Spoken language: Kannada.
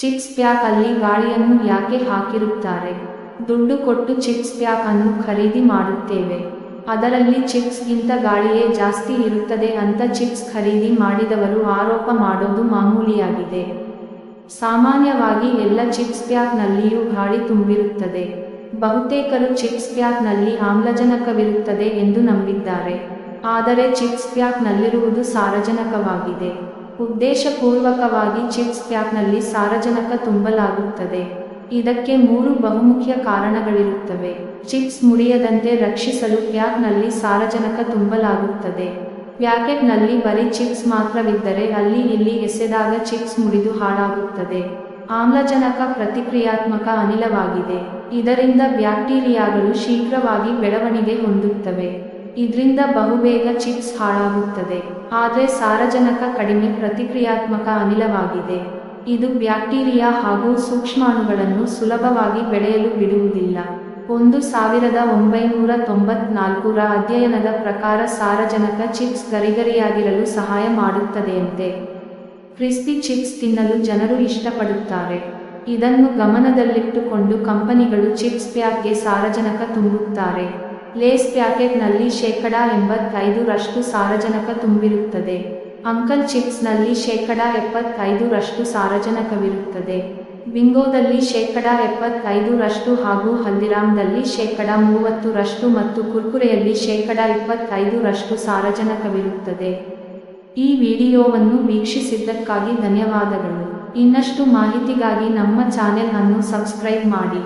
ಚಿಪ್ಸ್ ಪ್ಯಾಕ್ ಅಲ್ಲಿ ಗಾಳಿಯನ್ನು ಯಾಕೆ ಹಾಕಿರುತ್ತಾರೆ? ದುಡ್ಡು ಕೊಟ್ಟು ಚಿಪ್ಸ್ ಪ್ಯಾಕ್ ಅನ್ನು ಖರೀದಿ ಮಾಡುತ್ತೇವೆ. ಅದರಲ್ಲಿ ಚಿಪ್ಸ್ಗಿಂತ ಗಾಳಿಯೇ ಜಾಸ್ತಿ ಇರುತ್ತದೆ ಅಂತ ಚಿಪ್ಸ್ ಖರೀದಿ ಮಾಡಿದವರು ಆರೋಪ ಮಾಡೋದು ಮಾಮೂಲಿಯಾಗಿದೆ. ಸಾಮಾನ್ಯವಾಗಿ ಎಲ್ಲ ಚಿಪ್ಸ್ ಪ್ಯಾಕ್ನಲ್ಲಿಯೂ ಗಾಳಿ ತುಂಬಿರುತ್ತದೆ. ಬಹುತೇಕರು ಚಿಪ್ಸ್ ಪ್ಯಾಕ್ನಲ್ಲಿ ಆಮ್ಲಜನಕವಿರುತ್ತದೆ ಎಂದು ನಂಬಿದ್ದಾರೆ. ಆದರೆ ಚಿಪ್ಸ್ ಪ್ಯಾಕ್ನಲ್ಲಿರುವುದು ಸಾರಜನಕವಾಗಿದೆ. ಉದ್ದೇಶಪೂರ್ವಕವಾಗಿ ಚಿಪ್ಸ್ ಪ್ಯಾಕ್ನಲ್ಲಿ ಸಾರಜನಕ ತುಂಬಲಾಗುತ್ತದೆ. ಇದಕ್ಕೆ ಮೂರು ಬಹುಮುಖ್ಯ ಕಾರಣಗಳಿರುತ್ತವೆ. ಚಿಪ್ಸ್ ಮುರಿಯದಂತೆ ರಕ್ಷಿಸಲು ಪ್ಯಾಕ್ನಲ್ಲಿ ಸಾರಜನಕ ತುಂಬಲಾಗುತ್ತದೆ. ಪ್ಯಾಕೆಟ್ನಲ್ಲಿ ಬರೀ ಚಿಪ್ಸ್ ಮಾತ್ರವಿದ್ದರೆ ಅಲ್ಲಿ ಇಲ್ಲಿ ಎಸೆದಾಗ ಚಿಪ್ಸ್ ಮುರಿದು ಹಾಳಾಗುತ್ತದೆ. ಆಮ್ಲಜನಕ ಪ್ರತಿಕ್ರಿಯಾತ್ಮಕ ಅನಿಲವಾಗಿದೆ. ಇದರಿಂದ ಬ್ಯಾಕ್ಟೀರಿಯಾಗಳು ಶೀಘ್ರವಾಗಿ ಬೆಳವಣಿಗೆ ಹೊಂದುತ್ತವೆ. ಇದರಿಂದ ಬಹುಬೇಗ ಚಿಪ್ಸ್ ಹಾಳಾಗುತ್ತದೆ. ಆದರೆ ಸಾರಜನಕ ಕಡಿಮೆ ಪ್ರತಿಕ್ರಿಯಾತ್ಮಕ ಅನಿಲವಾಗಿದೆ. ಇದು ಬ್ಯಾಕ್ಟೀರಿಯಾ ಹಾಗೂ ಸೂಕ್ಷ್ಮಾಣುಗಳನ್ನು ಸುಲಭವಾಗಿ ಬೆಳೆಯಲು ಬಿಡುವುದಿಲ್ಲ. ಒಂದು ಸಾವಿರದ ಒಂಬೈನೂರ ತೊಂಬತ್ನಾಲ್ಕರ ಅಧ್ಯಯನದ ಪ್ರಕಾರ ಸಾರಜನಕ ಚಿಪ್ಸ್ ಗರಿಗರಿಯಾಗಿರಲು ಸಹಾಯ ಮಾಡುತ್ತದೆಯಂತೆ. ಕ್ರಿಸ್ಪಿ ಚಿಪ್ಸ್ ತಿನ್ನಲು ಜನರು ಇಷ್ಟಪಡುತ್ತಾರೆ. ಇದನ್ನು ಗಮನದಲ್ಲಿಟ್ಟುಕೊಂಡು ಕಂಪನಿಗಳು ಚಿಪ್ಸ್ ಪ್ಯಾಕ್ಗೆ ಸಾರಜನಕ ತುಂಬುತ್ತಾರೆ. ಲೇಸ್ ಪ್ಯಾಕೆಟ್ನಲ್ಲಿ ಶೇಕಡಾ ಎಂಬತ್ತೈದರಷ್ಟು ಸಾರಜನಕ ತುಂಬಿರುತ್ತದೆ. ಅಂಕಲ್ ಚಿಪ್ಸ್ನಲ್ಲಿ ಶೇಕಡಾ ಎಪ್ಪತ್ತೈದರಷ್ಟು ಸಾರಜನಕವಿರುತ್ತದೆ. ಬಿಂಗೋದಲ್ಲಿ ಶೇಕಡಾ ಎಪ್ಪತ್ತೈದರಷ್ಟು ಹಾಗೂ ಹಲ್ದಿರಾಮ್ದಲ್ಲಿ ಶೇಕಡಾ ಮೂವತ್ತರಷ್ಟು ಮತ್ತು ಕುರ್ಕುರೆಯಲ್ಲಿ ಶೇಕಡಾ ಇಪ್ಪತ್ತೈದರಷ್ಟು ಸಾರಜನಕವಿರುತ್ತದೆ. ಈ ವಿಡಿಯೋವನ್ನು ವೀಕ್ಷಿಸಿದ್ದಕ್ಕಾಗಿ ಧನ್ಯವಾದಗಳು. ಇನ್ನಷ್ಟು ಮಾಹಿತಿಗಾಗಿ ನಮ್ಮ ಚಾನೆಲ್ ಅನ್ನು ಸಬ್ಸ್ಕ್ರೈಬ್ ಮಾಡಿ.